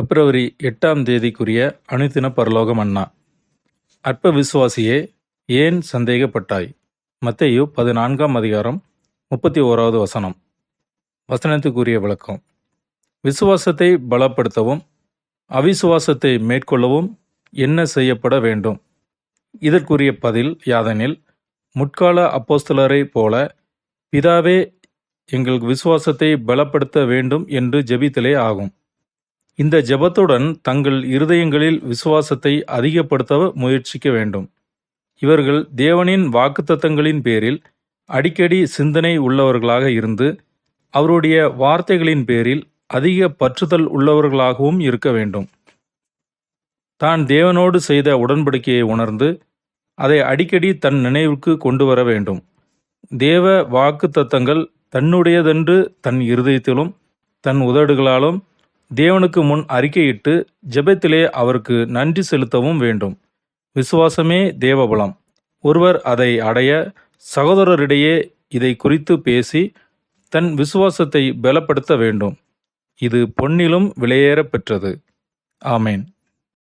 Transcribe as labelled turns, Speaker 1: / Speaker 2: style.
Speaker 1: பிப்ரவரி எட்டாம் தேதிக்குரிய அனுதின பரலோகம் அண்ணா. அற்ப விசுவாசியே ஏன் சந்தேகப்பட்டாய்? மத்தையு பதினான்காம் அதிகாரம் முப்பத்தி ஓராவது வசனம். வசனத்துக்குரிய விளக்கம். விசுவாசத்தை பலப்படுத்தவும் அவிசுவாசத்தை மேற்கொள்ளவும் என்ன செய்யப்பட வேண்டும்? இதற்குரிய பதில் யாதெனில் முற்கால அப்போஸ்தலரைப் போல பிதாவே எங்கள் விசுவாசத்தை பலப்படுத்த வேண்டும் என்று ஜெபித்தலே ஆகும். இந்த ஜெபத்துடன் தங்கள் இருதயங்களில் விசுவாசத்தை அதிகப்படுத்த முயற்சிக்க வேண்டும். இவர்கள் தேவனின் வாக்குத்தத்தங்களின் பேரில் அடிக்கடி சிந்தனை உள்ளவர்களாக இருந்து அவருடைய வார்த்தைகளின் பேரில் அதிக பற்றுதல் உள்ளவர்களாகவும் இருக்க வேண்டும். தான் தேவனோடு செய்த உடன்படிக்கையை உணர்ந்து அதை அடிக்கடி தன் நினைவுக்கு கொண்டு வர வேண்டும். தேவ வாக்குத்தத்தங்கள் தன்னுடையதென்று தன் இருதயத்திலும் தன் உதடுகளாலும் தேவனுக்கு முன் அறிக்கையிட்டு ஜெபத்திலே அவருக்கு நன்றி செலுத்தவும் வேண்டும். விசுவாசமே தேவபலம். ஒருவர் அதை அடைய சகோதரரிடையே இதை குறித்து பேசி தன் விசுவாசத்தை பலப்படுத்த வேண்டும். இது பொன்னிலும் விலையேற பெற்றது. ஆமேன்.